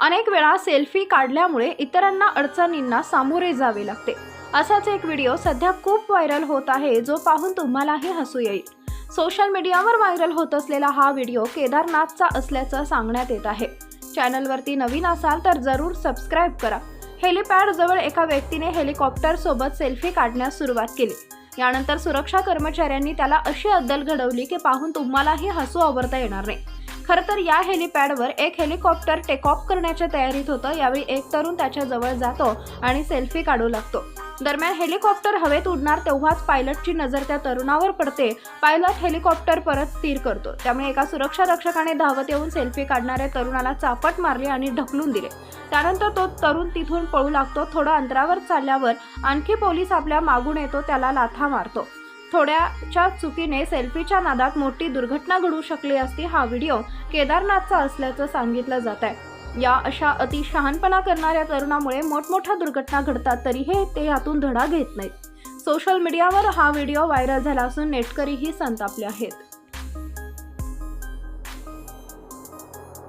अनेक वेळा सेल्फी काढल्यामुळे इतरांना अडचणींना सामोरे जावे लागते. असाच एक व्हिडिओ सध्या खूप व्हायरल होत आहे जो पाहून तुम्हालाही हसू येईल. सोशल मीडियावर व्हायरल होत असलेला हा व्हिडिओ केदारनाथचा असल्याचं सांगण्यात येत आहे. चॅनलवरती नवीन असाल तर जरूर सबस्क्राईब करा. हेलिपॅडजवळ एका व्यक्तीने हेलिकॉप्टर सोबत सेल्फी काढण्यास सुरुवात केली. यानंतर सुरक्षा कर्मचाऱ्यांनी त्याला अशी अद्दल घडवली की पाहून तुम्हालाही हसू आवरता येणार नाही. खरं तर या हेलिपॅडवर एक हेलिकॉप्टर टेकऑफ करण्याच्या तयारीत होतं. यावेळी एक तरुण त्याच्याजवळ जातो आणि सेल्फी काढू लागतो. दरम्यान हेलिकॉप्टर हवेत उडणार तेव्हाच पायलटची नजर त्या तरुणावर पडते. पायलट हेलिकॉप्टर परत स्थिर करतो. त्यामुळे एका सुरक्षा रक्षकाने धावत येऊन सेल्फी काढणाऱ्या तरुणाला चापट मारली आणि ढकलून दिले. त्यानंतर तो तरुण तिथून पळू लागतो. थोडं अंतरावर चालल्यावर आणखी पोलीस आपल्या मागून येतो. त्याला लाथा मारतो. थोड्याच्या चुकीने सेल्फीच्या नादात मोठी दुर्घटना घडू शकली असती हा व्हिडिओ केदारनाथचा असल्याचं सांगितलं जात आहे या अशा अति शहाणपणा करणाऱ्या तरुणामुळे मोठमोठ्या दुर्घटना घडतात तरीही ते यातून धडा घेत नाहीत. सोशल मीडियावर हा व्हिडिओ व्हायरल झाला असून नेटकरीही संतापले आहेत.